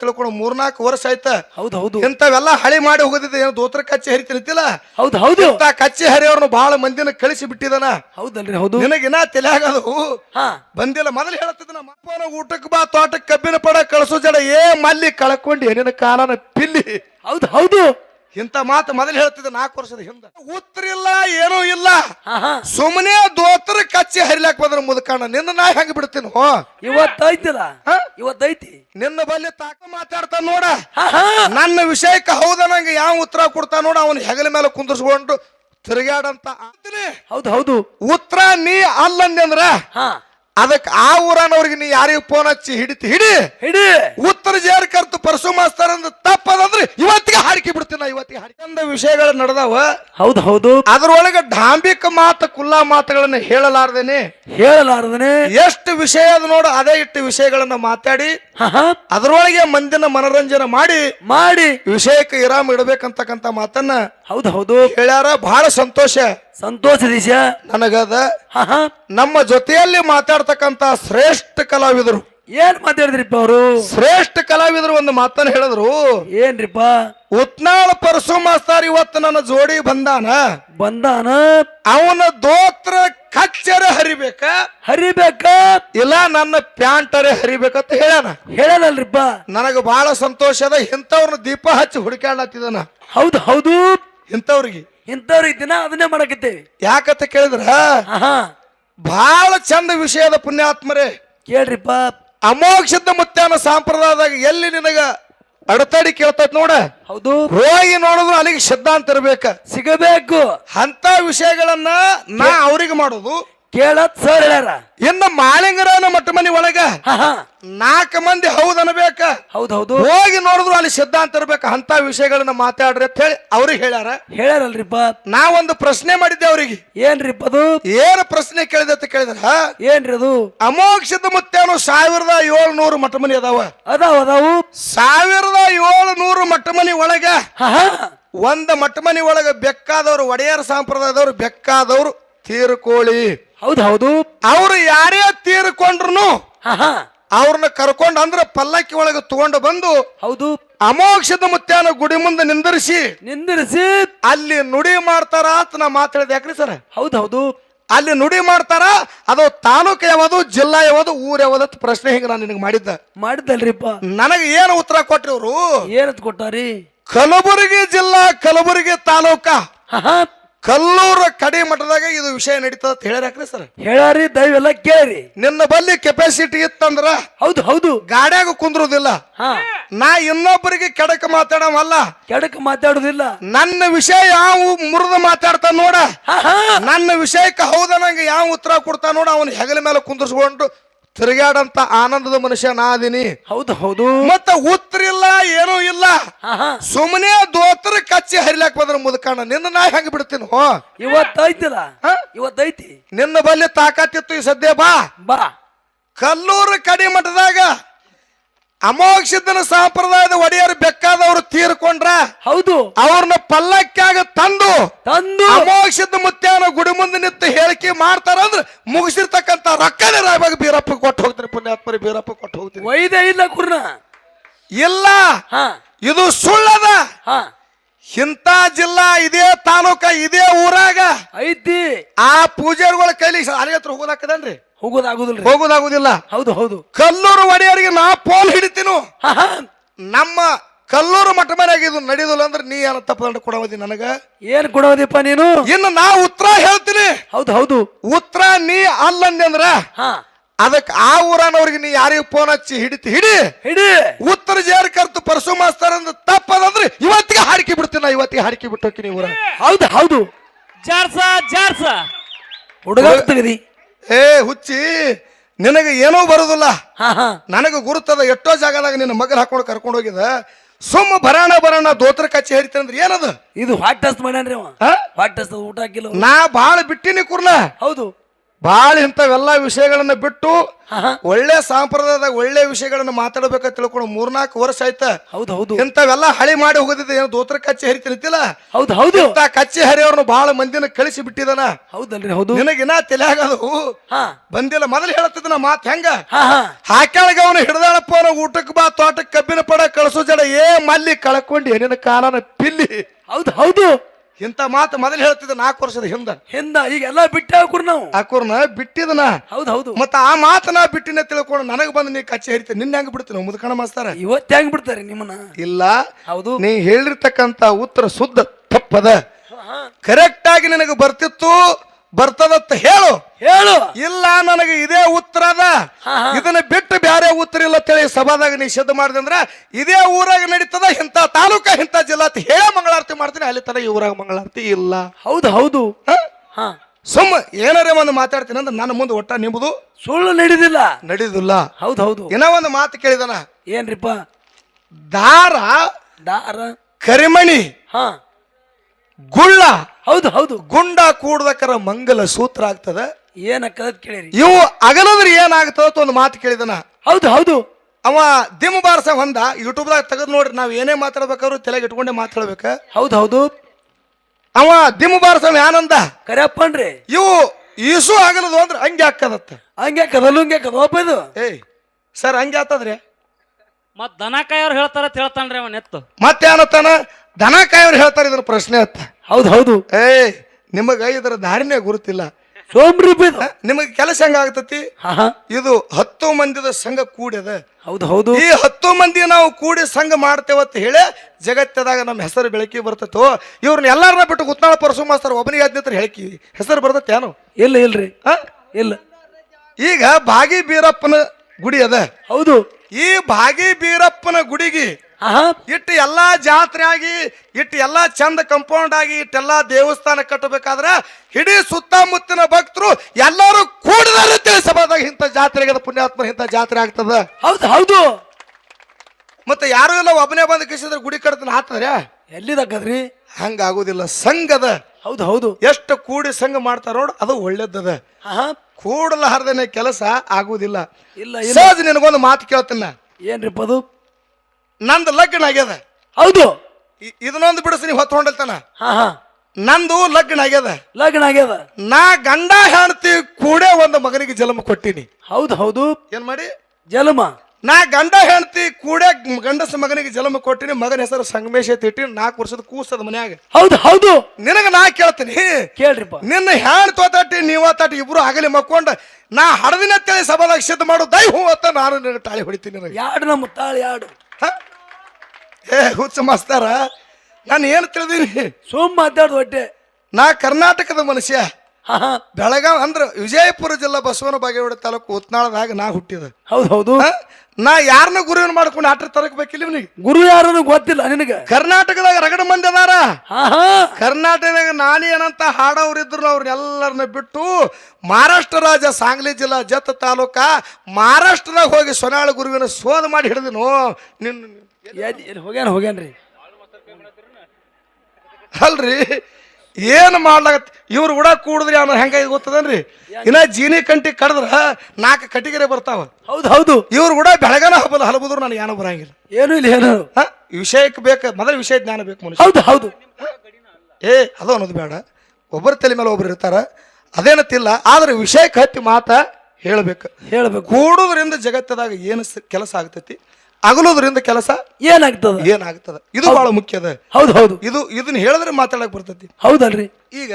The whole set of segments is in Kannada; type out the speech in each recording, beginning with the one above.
ತಿಳ್ಕೊಂಡು ಮೂರ್ನಾಲ್ಕು ವರ್ಷ ಆಯ್ತಾ? ಹೌದು ಹೌದು. ಇಂಥವೆಲ್ಲ ಹಳಿ ಮಾಡಿ ಹೋಗೋದಿದೆ. ಏನು ದೋತ್ರ ಕಚ್ಚಿ ಹರಿತಿರ್ತಿಲ್ಲ ಹೌದು ಹೌದು. ಇಂಥ ಕಚ್ಚಿ ಹರಿಯವ್ರನ್ನ ಬಹಳ ಮಂದಿನ ಕಳಿಸಿ ಬಿಟ್ಟಿದನ? ಹೌದಲ್ರಿ ಹೌದು. ನಿನಗಿನ ತಲೆಯಾಗದು ಹಾ. ಬಂದಿಲ್ಲ ಮೊದಲು ಹೇಳತ್ತಿದ್ದ ನಮ್ಮ ಅಪ್ಪನ ಊಟಕ್ಕೆ ಬಾ ತೋಟಕ್ಕೆ ಕಬ್ಬಿನ ಪಡ ಕಳಿಸೋ ಜಡ. ಏ ಮಲ್ಲಿ ಕಳ್ಕೊಂಡು ನಿನ್ನ ಕಾಲನ ಪಿಲ್ಲಿ. ಹೌದು ಹೌದು. ಇಂಥ ಮಾತು ಮೊದಲು ಹೇಳ್ತಿದ್ದ ನಾಲ್ಕು ವರ್ಷದ ಹಿಂದೆ. ಉತ್ತರ ಇಲ್ಲ. ಏನೂ ಇಲ್ಲ ಸುಮ್ಮನೆ ದೋತ್ರ ಕಚ್ಚಿ ಹರಿಲಾಕ್ ಬಂದ್ರ ಮುದುಕಣ್ಣ. ನಿನ್ನ ನಾ ಹೆಂಗ್ ಬಿಡ್ತೀನಿ ಹೋ. ಇವತ್ತೈತಿಲ್ಲ? ಇವತ್ತೈತಿ ನಿನ್ನ ಬಲ್ಲಿ ತಾಕ ಮಾತಾಡ್ತಾನ ನೋಡ. ನನ್ನ ವಿಷಯಕ್ಕೆ ಹೌದ ನಂಗೆ ಯಾವ ಉತ್ತರ ಕೊಡ್ತಾ ನೋಡ ಅವನ ಹೆಗಲ ಮೇಲೆ ಕುಂದರ್ಸ್ಕೊಂಡು ತಿರುಗಾಡಂತ ಹೌದು ಹೌದು. ಉತ್ತರ ನೀ ಅಲ್ಲಂದ್ರ ಹಾ. ಅದಕ್ಕೆ ಆ ಊರನವ್ರಿಗೆ ನೀ ಯಾರಿಗೆ ಫೋನ್ ಹಚ್ಚಿ ಹಿಡಿತಿ ಹಿಡಿ. ಹಿಡಿ. ಉತ್ತರ ಜೇರ್ ಕರ್ತು ಪರಶು ಮಾಸ್ತರ್ ಅಂದ ತಪ್ಪದಂದ್ರೆ ಇವತ್ತಿಗೆ ಹಾಡಿಕೆ ಬಿಡ್ತೀನಿ ನಾ ಇವತ್ತಿಗೆ ಹಾಡಿಕೆ ವಿಷಯಗಳು ನಡೆದಾವ. ಹೌದು ಹೌದು. ಅದರೊಳಗೆ ಡಾಂಬಿಕ ಮಾತು ಕುಲ್ಲಾ ಮಾತುಗಳನ್ನ ಹೇಳಲಾರ್ದೇನೆ. ಹೇಳಲಾರ್ದೇನೆ. ಎಷ್ಟು ವಿಷಯ ಅದ ನೋಡು ಅದೇ ಇಟ್ಟು ವಿಷಯಗಳನ್ನ ಮಾತಾಡಿ. ಅದ್ರೊಳಗೆ ಮಂದಿನ ಮನರಂಜನೆ ಮಾಡಿ. ಮಾಡಿ. ವಿಷಯಕ್ಕೆ ಇರಾಮ್ ಇಡಬೇಕಂತಕ್ಕಂತ ಮಾತನ್ನ ಹೌದು ಹೌದು. ಹೇಳ್ಯಾರ ಬಹಳ ಸಂತೋಷ. ಸಂತೋಷ ದಿಶ ನನಗದ ನಮ್ಮ ಜೊತೆಯಲ್ಲಿ ಮಾತಾಡ್ತಕ್ಕಂತ ಶ್ರೇಷ್ಠ ಕಲಾವಿದರು. ಏನ್ ಮಾತಾಡಿದ್ರಿಪ್ಪ ಅವರು? ಶ್ರೇಷ್ಠ ಕಲಾವಿದರು ಒಂದು ಮಾತನ್ನ ಹೇಳಿದ್ರು. ಏನ್ರಿಪ್ಪ? ಉತ್ನಾಳ ಪರಶು ಮಾಸ್ತಾರ್ ಇವತ್ತು ನನ್ನ ಜೋಡಿ ಬಂದಾನ. ಬಂದಾನ? ಅವನ ದೋತ್ರ ಕಚ್ಚರ ಹರಿಬೇಕ. ಹರಿಬೇಕ? ಇಲ್ಲ ನನ್ನ ಪ್ಯಾಂಟರೆ ಹರಿಬೇಕಂತ ಹೇಳ್ಯಾನ. ಹೇಳಲ್ರಿಪ್ಪ ನನಗೆ ಬಹಳ ಸಂತೋಷ ಅದ. ಇಂಥವ್ರನ್ನ ದೀಪ ಹಚ್ಚಿ ಹುಡುಕಾಡ್ಲತ್ತಿದಾನ ಹೌದು ಹೌದು. ಇಂಥವ್ರಿಗೆ. ಇಂಥವ್ರಿಗೆ ದಿನ ಅದನ್ನೇ ಮಾಡಕತ್ತೇವಿ. ಯಾಕತ್ತ ಕೇಳಿದ್ರ? ಹಾ ಬಹಳ ಚಂದ ವಿಷಯದ ಪುಣ್ಯಾತ್ಮರೇ. ಕೇಳ್ರಿಪ್ಪ ಅಮೋಕ್ಷದ ಮುತ್ಯಾನ ಸಂಪ್ರದಾಯದಾಗ ಎಲ್ಲಿ ನಿನಗ ಅಡತಡಿ ಕೇಳ್ತೈತ್ ನೋಡ? ಹೌದು. ಹೋಗಿ ನೋಡಿದ್ರು ಅಲ್ಲಿಗೆ ಸಿದ್ಧಾಂತ ಇರ್ಬೇಕ. ಸಿಗಬೇಕು. ಅಂತ ವಿಷಯಗಳನ್ನ ನಾ ಅವ್ರಿಗೆ ಮಾಡೋದು. ಕೇಳತ್ ಸರ್ ಹೇಳ್ಯಾರ. ಇನ್ನು ಮಾಳಿಂಗರನ ಮಟ್ಟ ಮನಿ ಒಳಗ ನಾಲ್ಕು ಮಂದಿ ಹೌದ್ ಅನ್ಬೇಕ ಹೌದು ಹೌದು ಹೋಗಿ ನೋಡಿದ್ರು ಅಲ್ಲಿ ಸಿದ್ಧಾಂತ ಇರ್ಬೇಕ ಅಂತ ವಿಷಯಗಳನ್ನ ಮಾತಾಡ್ರಿ ಅಂತ ಹೇಳಿ ಅವ್ರಿಗೆ ಹೇಳ್ಯಾರ. ಹೇಳ್ಯಾರಲ್ರಿಪ್ಪ ನಾವೊಂದು ಒಂದು ಪ್ರಶ್ನೆ ಮಾಡಿದ್ದೆ ಅವ್ರಿಗೆ. ಏನ್ರಿಪ್ಪ ಅದು? ಏನು ಪ್ರಶ್ನೆ ಕೇಳಿದೆ ಅಂತ ಕೇಳಿದ್ರ? ಏನ್ರಿ ಅದು? ಅಮೋಕ್ಷದ ಮುತ್ತೇನು ಸಾವಿರದ ಏಳ್ನೂರು ಮಠ ಮನಿ ಅದಾವ. ಅದಾವ ಅದಾವು. ಸಾವಿರದ ಏಳ್ನೂರು ಮಠ ಮನಿ ಒಳಗ ಒಂದ ಮಠ ಮನಿ ಒಳಗ ಬೆಕ್ಕಾದವ್ರು ಒಡೆಯರ ಸಂಪ್ರದಾಯದವ್ರು ಬೆಕ್ಕಾದವ್ರು ತೀರ್ಕೋಳಿ. ಹೌದು ಹೌದು ಅವ್ರು ಯಾರೇ ತೀರ್ಕೊಂಡ್ರು ಅವ್ರನ್ನ ಕರ್ಕೊಂಡು ಅಂದ್ರ ಪಲ್ಲಕ್ಕಿ ಒಳಗೆ ತಗೊಂಡು ಬಂದು ಹೌದು. ಅಮೋಕ್ಷದ ಮುತ್ಯಾನ ಗುಡಿ ಮುಂದೆ ನಿಂದಿರಿಸಿ. ನಿಂದಿರಿಸಿ. ಅಲ್ಲಿ ನುಡಿ ಮಾಡ್ತಾರ ಅಂತ ನಾ ಮಾತಾಡಿದ ಯಾಕ್ರಿ ಸರ್? ಹೌದು ಹೌದು. ಅಲ್ಲಿ ನುಡಿ ಮಾಡ್ತಾರ ಅದು ತಾಲೂಕು ಯಾವುದು ಜಿಲ್ಲಾ ಯಾವುದು ಊರ್ ಯಾವುದು ಅಂತ ಪ್ರಶ್ನೆ ಹಿಂಗ ನಾನು ನಿನಗೆ ಮಾಡಿದ್ದ. ಮಾಡಿದ್ದಲ್ರಿಪ್ಪ. ನನಗೆ ಏನು ಉತ್ತರ ಕೊಟ್ರಿ ಅವರು ಏನಂತ ಕೊಟ್ಟಾರಿ? ಕಲಬುರಗಿ ಜಿಲ್ಲಾ ಕಲಬುರಗಿ ತಾಲೂಕ. ಕಲ್ಲೂರ ಕಡಿ ಮಠದಾಗ ಇದು ವಿಷಯ ನಡೀತದ ಅಂತ ಹೇಳ್ಯಾಕ್ರಿ ಸರ್? ಹೇಳಾರಿ ದಯವೆಲ್ಲ ಕೇಳ್ರಿ. ನಿನ್ನ ಬಲ್ಲಿ ಕೆಪಾಸಿಟಿ ಇತ್ತಂದ್ರ ಹೌದು ಹೌದು. ಗಾಡ್ಯಾಗ ಕುಂದ್ರುದಿಲ್ಲ. ಹಾ. ನಾ ಇನ್ನೊಬ್ಬರಿಗೆ ಕೆಡಕ ಮಾತಾಡವಲ್ಲ. ಕೆಡಕ್ ಮಾತಾಡುದಿಲ್ಲ. ನನ್ನ ವಿಷಯ ಯಾವ ಮುರಿದು ಮಾತಾಡ್ತಾನ ನೋಡ. ಹಾ ಹಾ. ನನ್ನ ವಿಷಯಕ್ಕೆ ಹೌದ ನಂಗೆ ಯಾವ ಉತ್ತರ ಕೊಡ್ತಾನ ನೋಡ ಅವನ ಹೆಗಲ ಮೇಲೆ ಕುಂದರ್ಸ್ಕೊಂಡು ತಿರುಗಾಡಂತ ಆನಂದದ ಮನುಷ್ಯ ನಾ ಅದೀನಿ. ಹೌದು ಹೌದು. ಮತ್ತ ಉತ್ತರ ಇಲ್ಲ ಏನೂ ಇಲ್ಲ. ಹಾ ಹಾ. ಸುಮ್ಮನೆ ದೋತ್ರ ಕಚ್ಚಿ ಹರಿಲಾಕ್ ಬಂದ್ರ ಮುದುಕಣ್ಣ ನಿನ್ನ ನಾ ಹೆಂಗ್ ಬಿಡ್ತೀನಿ ಹೋ. ಇವತ್ತೈತಿಲ್ಲ? ಹಾ? ಇವತ್ತೈತಿ? ನಿನ್ನ ಬಲ್ಲಿ ತಾಕತ್ತಿತ್ತು ಈ ಸದ್ಯ ಬಾ. ಬಾ. ಕಲ್ಲೂರು ಕಡಿ ಮಠದಾಗ ಅಮೋಕ್ಷದನ ಸಂಪ್ರದಾಯದ ಒಡೆಯರು ಬೇಕಾದವರು ತೀರ್ಕೊಂಡ್ರ ಹೌದು. ಅವ್ರನ್ನ ಪಲ್ಲಕ್ಕಾಗ ತಂದು ತಂದು ಅಮೋಕ್ಷದ ಮುತ್ಯಾನ ಗುಡಿ ಮುಂದೆ ನಿಂತು ಹೇಳಿಕೆ ಮಾಡ್ತಾರ ಅಂದ್ರೆ ಮುಗಿಸಿರ್ತಕ್ಕಂತ ರೊಕ್ಕನೇ ರಾಯಬಾಗ ಬೀರಪ್ಪ ಕೊಟ್ಟು ಹೋಗ್ತಾರೆ ಪುಣ್ಯಾತ್ಮರಿ ಬೀರಪ್ಪ ಕೊಟ್ಟು ಹೋಗ್ತೀನಿ ವೈದ್ಯ ಇಲ್ಲ ಕುರ್ನ. ಇಲ್ಲ. ಹಾ. ಇದು ಸುಳ್ಳದ. ಹಾ. ಇಂಥ ಜಿಲ್ಲಾ ಇದೇ ತಾಲೂಕ ಇದೇ ಊರಾಗ ಐತಿ. ಆ ಪೂಜಾರಿಗಳ ಕೈಲಿ ಅಲ್ಲಿ ಹತ್ರ ಹೋಗೋದಾಕದನ್ರಿ ಹೋಗೋದಾಗುದಿಲ್ಲ ಹೋಗೋದಾಗುದಿಲ್ಲ. ಹೌದು ಹೌದು. ಕಲ್ಲೂರು ಒಡೆಯರಿಗೆ ನಾ ಪೋಲ್ ಹಿಡಿತೀನು? ನಮ್ಮ ಕಲ್ಲೂರು ಮಠ ಮನೆಯಾಗ ಇದು ನಡೆಯುದಿಲ್ಲ ಅಂದ್ರೆ ನೀ ಏನ ತಪ್ಪ ಕೊಡೋದಿ ನನಗ? ಏನ್ ಕೊಡೋದಿಪ್ಪ ನೀನು? ಇನ್ನು ನಾ ಉತ್ತರ ಹೇಳ್ತೀನಿ. ಹೌದು ಹೌದು. ಉತ್ತರ ನೀ ಅಲ್ಲಂದ್ರ ಅದಕ್ಕೆ ಆ ಊರನವ್ರಿಗೆ ನೀ ಯಾರಿಗೆ ಫೋನ್ ಹಚ್ಚಿ ಹಿಡಿತಿ ಹಿಡಿ. ಹಿಡಿ. ಉತ್ತರ ಜೇರ್ ಕರ್ತು ಪರಶು ಮಾಸ್ತರ್ ಅಂದ ತಪ್ಪದಂದ್ರೆ ಇವತ್ತಿಗೆ ಹಾಡಿಕೆ ಬಿಡ್ತೀನಿ ನಾ ಇವತ್ತಿಗೆ ಹಾಡಿಕೆ ಬಿಟ್ಟು ಹೋಗ್ತೀನಿ ಊರ. ಹೌದು ಹೌದು. ಜಾರ್ಸ ಜಾರ್ಸ. ಹುಡುಗ ತೆಗದಿ ಏ ಹುಚ್ಚಿ ನಿನಗೆ ಏನೋ ಬರೋದಿಲ್ಲ. ಹಾ ಹಾ. ನನಗೆ ಗುರುತದ ಎಷ್ಟೋ ಜಾಗದಾಗ ನಿನ್ನ ಮಗನ ಹಾಕೊಂಡು ಕರ್ಕೊಂಡು ಹೋಗಿದ ಸುಮ್ಮ ಬರಣ ಬರಣ ದೋತ್ರ ಕಚ್ಚಿ ಹರಿತೀನಿ ಅಂದ್ರೆ ಏನದು? ಇದು ಹಾಟ್ ಟೆಸ್ಟ್ ಮಾಡ್ಯಾನ್ರಿ ಅವ. ಹಾ? ಹಾಟ್ ಟೆಸ್ಟ್ ಊಟ ಹಾಕಿಲ್ಲ. ನಾ ಬಾಳ ಬಿಟ್ಟಿನಿ ಕುರ್ಲ. ಹೌದು. ಬಾಳ ಇಂಥವೆಲ್ಲ ವಿಷಯಗಳನ್ನ ಬಿಟ್ಟು ಒಳ್ಳೆ ಸಂಪ್ರದಾಯದಾಗ ಒಳ್ಳೆ ವಿಷಯಗಳನ್ನ ಮಾತಾಡ್ಬೇಕಂತ ತಿಳ್ಕೊಂಡು ಮೂರ್ನಾಲ್ಕು ವರ್ಷ ಆಯ್ತ. ಹೌದು ಹೌದು. ಇಂಥವೆಲ್ಲ ಹಳಿ ಮಾಡಿ ಹೋಗಿದ್ದೆ ಏನು ದೋತ್ರ ಕಚ್ಚಿ ಹರಿತಿರ್ತಿಲ್ಲ ಹೌದು ಹೌದು. ಇಂಥ ಕಚ್ಚಿ ಹರಿಯವ್ರನ್ನ ಬಹಳ ಮಂದಿನ ಕಳಿಸಿ ಬಿಟ್ಟಿದನ ಹೌದಲ್ರಿ ಹೌದು. ನಿನಗಿನ ತಲೆಯಾಗದು. ಬಂದಿಲ್ಲ ಮೊದಲು ಹೇಳ್ತಿದ್ದ ಮಾತು ಹೆಂಗ? ಹಾಕ್ಯಾಳಗ ಅವನು ಹಿಡ್ದಾಳಪ್ಪ ಅವನು ಊಟಕ್ಕೆ ಬಾ ತೋಟಕ್ಕೆ ಕಬ್ಬಿನ ಪಡ ಕಳಿಸೋ ಜಡ ಏ ಮಲ್ಲಿ ಕಳ್ಕೊಂಡು ನಿನ್ನ ಕಾಲನ ಪಿಲ್ಲಿ. ಹೌದು ಹೌದು. ಇಂಥ ಮಾತು ಮೊದಲು ಹೇಳ್ತಿದ್ದ ನಾಲ್ಕು ವರ್ಷದ ಹಿಂದ. ಹಿಂದ ಈಗ ಎಲ್ಲ ಬಿಟ್ಟೆ ಹಾಕುರ್ ನಾವು. ಹಾಕೋರ್ನ ಬಿಟ್ಟಿದನ. ಹೌದು ಹೌದು. ಮತ್ತ ಆ ಮಾತನ ಬಿಟ್ಟಿನ ತಿಳ್ಕೊಂಡು ನನಗೆ ಬಂದು ನೀ ಕಚ್ಚೆ ಹರಿತ ನಿನ್ನ ಹೆಂಗ್ ಬಿಡ್ತೀನಿ ಮುದ್ಕಣ ಮಾಸ್ತಾರ? ಇವತ್ತು ಹೆಂಗ್ ಬಿಡ್ತಾರೆ ನಿಮ್ಮನ್ನ? ಇಲ್ಲ ಹೌದು. ನೀ ಹೇಳಿರ್ತಕ್ಕಂತ ಉತ್ತರ ಶುದ್ಧ ತಪ್ಪದ. ಕರೆಕ್ಟ್ ಆಗಿ ನಿನಗೆ ಬರ್ತಿತ್ತು. ಬರ್ತದತ್ತ ಹೇಳು. ಹೇಳು. ಇಲ್ಲ ನನಗೆ ಇದೇ ಉತ್ತರ ಅದ. ಇದನ್ನ ಬಿಟ್ಟು ಬೇರೆ ಉತ್ತರ ಇಲ್ಲ ಅಂತೇಳಿ ಸಭಾದಾಗ ನಿಷೇಧ ಮಾಡಿದ್ರೆ ಮಾಡಿದೆ ಅಂದ್ರೆ ಇದೇ ಊರಾಗ ನಡೀತದ ಇಂಥ ತಾಲೂಕ ಇಂಥ ಜಿಲ್ಲಾ ಅಂತ ಹೇಳ ಮಂಗಳಾರತಿ ಮಾಡ್ತೀನಿ. ಅಲ್ಲಿ ತನ ಈ ಊರಾಗ ಮಂಗಳಾರತಿ ಇಲ್ಲ. ಹೌದು ಹೌದು. ಸುಮ್ಮ ಏನಾರೇ ಒಂದು ಮಾತಾಡ್ತೀನಿ ಅಂದ್ರೆ ನನ್ನ ಮುಂದೆ ಒಟ್ಟ ನಿಂಬುದು ಸುಳ್ಳು ನಡೆದಿಲ್ಲ. ನಡೀದಿಲ್ಲ. ಹೌದು ಹೌದು. ಏನೋ ಒಂದು ಮಾತು ಕೇಳಿದನ. ಏನ್ರಿಪ್ಪ? ದಾರ ದಾರ. ಕರಿಮಣಿ ಹ. ಗುಳ್ಳ ಹೌದು ಹೌದು. ಗುಂಡ ಕೂಡ್ದಕ್ಕರ ಮಂಗಲ ಸೂತ್ರ ಆಗ್ತದ? ಏನಕ್ಕದ ಕೇಳಿರಿ? ಇವು ಅಗಲದ್ರೆ ಏನಾಗ್ತದ ಅಂತ ಒಂದು ಮಾತು ಕೇಳಿದನ. ಹೌದು ಹೌದು. ಅವ ದಿಮ್ ಬಾರ್ಸ ಹೊಂದ ಯೂಟ್ಯೂಬ್ದಾಗ ತೆಗೆದು ನೋಡ್ರಿ ನಾವು ಏನೇ ಮಾತಾಡ್ಬೇಕಾದ್ರು ತಲೆಗೆ ಇಟ್ಕೊಂಡೆ ಮಾತಾಡ್ಬೇಕ. ಹೌದು ಹೌದು. ಅವ ದಿಮ್ ಬಾರ್ಸ ಆನಂದ ಕರೆಯಪ್ಪನ್ರಿ. ಇವು ಈಸು ಆಗಲದು ಅಂದ್ರೆ ಹಂಗೆ ಹಾಕದತ್ತ ಹಂಗೆ ಕದಲು ಹಂಗೆ ಕದೋಪ ಇದು. ಏಯ್ ಸರ್ ಹಂಗೆ ಆತದ್ರಿ ಮತ್ ದನ ಕಾಯೋರು ಹೇಳ್ತಾರ ಅಂತ ಹೇಳ್ತಾನ್ರಿ ಅವನ್ ಎತ್ತು ಮತ್ತೆ ಏನತ್ತಾನ ದನ ಕಾಯೋರು ಹೇಳ್ತಾರೆ ಇದ್ರ ಪ್ರಶ್ನೆ ಅತ್ತ. ಹೌದು ಹೌದು. ಏ ನಿಮಗ ಇದರ ದಾರಿನೇ ಗುರುತಿಲ್ಲ. ಇದು ನಿಮಗೆ ಕೆಲಸ ಹೆಂಗಾಗ್ತತಿ ಇದು ಹತ್ತು ಮಂದಿದ ಸಂಘ ಕೂಡ್ಯದ. ಹೌದು ಹೌದು. ಈ ಹತ್ತು ಮಂದಿ ನಾವು ಕೂಡಿ ಸಂಘ ಮಾಡ್ತೇವತ್ತ ಹೇಳಿ ಜಗತ್ತದಾಗ ನಮ್ಮ ಹೆಸರು ಬೆಳಕಿ ಬರ್ತೈತೋ ಇವ್ರನ್ನ ಎಲ್ಲಾರನ್ನ ಬಿಟ್ಟು ಗುತ್ನಾಳ ಪರಸು ಮಾಸ್ತರ್ ಒಬ್ಬನಿಗೆ ಆದ್ನತ್ರ ಹೇಳ್ಕಿ. ಹೆಸರು ಬರ್ತೈತೆ ಏನು? ಇಲ್ಲ ಇಲ್ರಿ? ಇಲ್ಲ. ಈಗ ಬಾಗಿ ಬೀರಪ್ಪನ ಗುಡಿ ಅದ. ಹೌದು. ಈ ಬಾಗಿ ಬೀರಪ್ಪನ ಗುಡಿಗೆ ಇಟ್ಟು ಎಲ್ಲಾ ಜಾತ್ರೆ ಆಗಿ ಇಟ್ಟು ಎಲ್ಲಾ ಚಂದ ಕಂಪೌಂಡ್ ಆಗಿ ಇಟ್ಟೆಲ್ಲಾ ದೇವಸ್ಥಾನ ಕಟ್ಟಬೇಕಾದ್ರೆ ಇಡೀ ಸುತ್ತಮುತ್ತಿನ ಭಕ್ತರು ಎಲ್ಲರೂ ಕೂಡಿದಾರೆ ಅಂತೇಳಿ ಸಭಾದಾಗ ಇಂಥ ಜಾತ್ರೆಗೆ ಪುಣ್ಯಾತ್ಮ ಇಂಥ ಜಾತ್ರೆ ಆಗ್ತದ. ಹೌದು ಹೌದು. ಮತ್ತೆ ಯಾರು ಇಲ್ಲ ಒಬ್ಬನೇ ಬಂದು ಕಿಸಿದ್ರೆ ಗುಡಿ ಕಡ್ತನ ಹಾಕ್ತಾರೆ ಎಲ್ಲಿದಕ್ಕದ್ರಿ ಹಂಗಾಗುದಿಲ್ಲ ಸಂಘದ. ಹೌದು ಹೌದು. ಎಷ್ಟು ಕೂಡಿ ಸಂಘ ಮಾಡ್ತಾರ ನೋಡ್ ಅದು ಒಳ್ಳೇದದ. ಕೂಡಲ ಹಾ ಕೂಡಲಾರ್ದನೆ ಕೆಲಸ ಆಗುದಿಲ್ಲ. ಇಲ್ಲ ಇಲ್ಲ. ಸಹಜ ನಿನಗೊಂದು ಮಾತು ಕೇಳ್ತೀನ. ಏನ್ರಿಪ್ಪ ಅದು? ನಂದು ಲಗ್ನ ಆಗ್ಯದ. ಹೌದು. ಇ- ಇದನ್ನೊಂದು ಬಿಡಿಸಿ ನೀವು ಹೊತ್ಕೊಂಡಿರ್ತಾನ ಹಾ ಹಾ. ನಂದು ಲಗ್ನ ಆಗ್ಯದ. ಲಗ್ನ ಆಗ್ಯದ. ನಾ ಗಂಡ ಹೆಂಡತಿ ಕೂಡೇ ಒಂದು ಮಗನಿಗೆ ಜಲಮ ಕೊಟ್ಟಿನಿ. ಹೌದು ಹೌದು. ಏನ್ ಮಾಡಿ? ಜಲಮ. ನಾ ಗಂಡ ಹೆಂಡತಿ ಕೂಡ ಗಂಡಸ ಮಗನಿಗೆ ಜಲಮ ಕೊಟ್ಟಿನಿ. ಮಗನ ಹೆಸರು ಸಂಗಮೇಶ ಅಂತ ಇಟ್ಟಿನಿ. ನಾಲ್ಕು ವರ್ಷದ ಕೂಸದ ಮನ್ಯಾಗ. ಹೌದು ಹೌದು. ನಿನಗ ನಾ ಕೇಳ್ತೀನಿ. ಕೇಳ್ರಿಪ್ಪ. ನಿನ್ನ ಹ್ಯಾಂಡ್ ತೋತಾಟಿ ನೀವ ತಾಟಿ ಇಬ್ರು ಆಗಲಿ ಮಕ್ಕೊಂಡ ನಾ ಹಡದಿನ ತಲೆ ಸಭಾದಾಗ ಸಿದ್ಧ ಮಾಡು. ದೈ ಹೂ ಅಂತ ನಾನು ನಿನ್ನ ತಾಳಿ ಹೊಡಿತೀನಿ ನಿನಗೆ. ಯಾಡು ನಮ್ಮ ತಾಳಿ ಯಾಡು? ಹ? ಏ ಹುಚ್ಚ ಮಾಸ್ತಾರ ನಾನು ಏನು ತಿಳಿದೀನಿ? ಸುಮ್ಮ ಮಾತಾಡೋದು ಹೊಟ್ಟೆ. ನಾ ಕರ್ನಾಟಕದ ಮನುಷ್ಯ. ಹಾ ಹಾ. ಬೆಳಗಾವ್ ಅಂದ್ರ ವಿಜಯಪುರ ಜಿಲ್ಲಾ ಬಸವನ ಬಾಗೇವಾಡ ತಾಲೂಕು ಉತ್ನಾಳದಾಗ ನಾ ಹುಟ್ಟಿದ. ಹೌದು ಹೌದು? ನಾ ಯಾರನ್ನ ಗುರುವಿನ ಮಾಡ್ಕೊಂಡು ಆಟ ತರಕಬೇಕಿಲ್ಲ ಇವನಿಗೆ? ಗುರು ಯಾರು ಗೊತ್ತಿಲ್ಲ ನಿನಗೆ? ಕರ್ನಾಟಕದಾಗ ರಗಡ ಮಂದಿ ಅದಾರ. ಹಾ ಹಾ. ಕರ್ನಾಟಕದಾಗ ನಾನೇನಂತ ಹಾಡೋರಿದ್ರು ಅವ್ರನ್ನೆಲ್ಲರನ್ನ ಬಿಟ್ಟು ಮಹಾರಾಷ್ಟ್ರ ರಾಜ್ಯ ಸಾಂಗ್ಲಿ ಜಿಲ್ಲಾ ಜತ್ ತಾಲೂಕ ಮಹಾರಾಷ್ಟ್ರದಾಗ ಹೋಗಿ ಸೊನಾಳ ಗುರುವಿನ ಸೋದ ಮಾಡಿ ಹಿಡಿದನು ನಿನ್ನ ಹೋಗ್ಯಾನ ಹೋಗ್ಯಾನ್ರಿ. ಅಲ್ರಿ. ಏನು ಮಾಡ್ಲಾಗತ್ತೆ ಇವ್ರು ಕೂಡ ಕೂಡಿದ್ರಿ ಅನ್ನೋ ಹೆಂಗ ಗೊತ್ತದನ್ರಿ? ಇನ್ನ ಜೀನಿ ಕಂಟಿ ಕಡದ್ರ ನಾಲ್ಕು ಕಟ್ಟಿಗೆರೆ ಬರ್ತಾವ. ಹೌದು ಹೌದು. ಇವ್ರು ಕೂಡ ಬೆಳಗನ ಹಬ್ಬದ ಹಲಬುದ್ರು ನನಗೆ ಏನೋ ಬರಂಗಿಲ್ಲ. ಏನು ಇಲ್ಲ ಏನು? ವಿಷಯಕ್ಕೆ ಬೇಕು ಮೊದಲ ವಿಷಯ ಜ್ಞಾನ ಬೇಕು ಮನುಷ್ಯ ಹೌದು ಹೌದು. ಏ ಅದು ಅನ್ನೋದು ಬೇಡ. ಒಬ್ಬರ ತಲೆ ಮೇಲೆ ಒಬ್ರು ಇರ್ತಾರ ಅದೇನತ್ತಿಲ್ಲ ಆದ್ರೆ ವಿಷಯಕ್ಕೆ ಹತ್ತಿ ಮಾತ ಹೇಳ್ಬೇಕು. ಹೇಳ್ಬೇಕು. ಕೂಡುದ್ರಿಂದ ಜಗತ್ತದಾಗ ಏನು ಕೆಲಸ ಆಗ್ತೈತಿ? ಅಗಲೋದ್ರಿಂದ ಕೆಲಸ ಏನಾಗ್ತದ? ಏನಾಗ್ತದ? ಇದು ಬಹಳ ಮುಖ್ಯ ಅದ ಹೌದು ಹೌದು. ಇದು ಇದನ್ನ ಹೇಳಿದ್ರೆ ಮಾತಾಡಕ್ ಬರ್ತೈತಿ. ಹೌದಲ್ರಿ. ಈಗ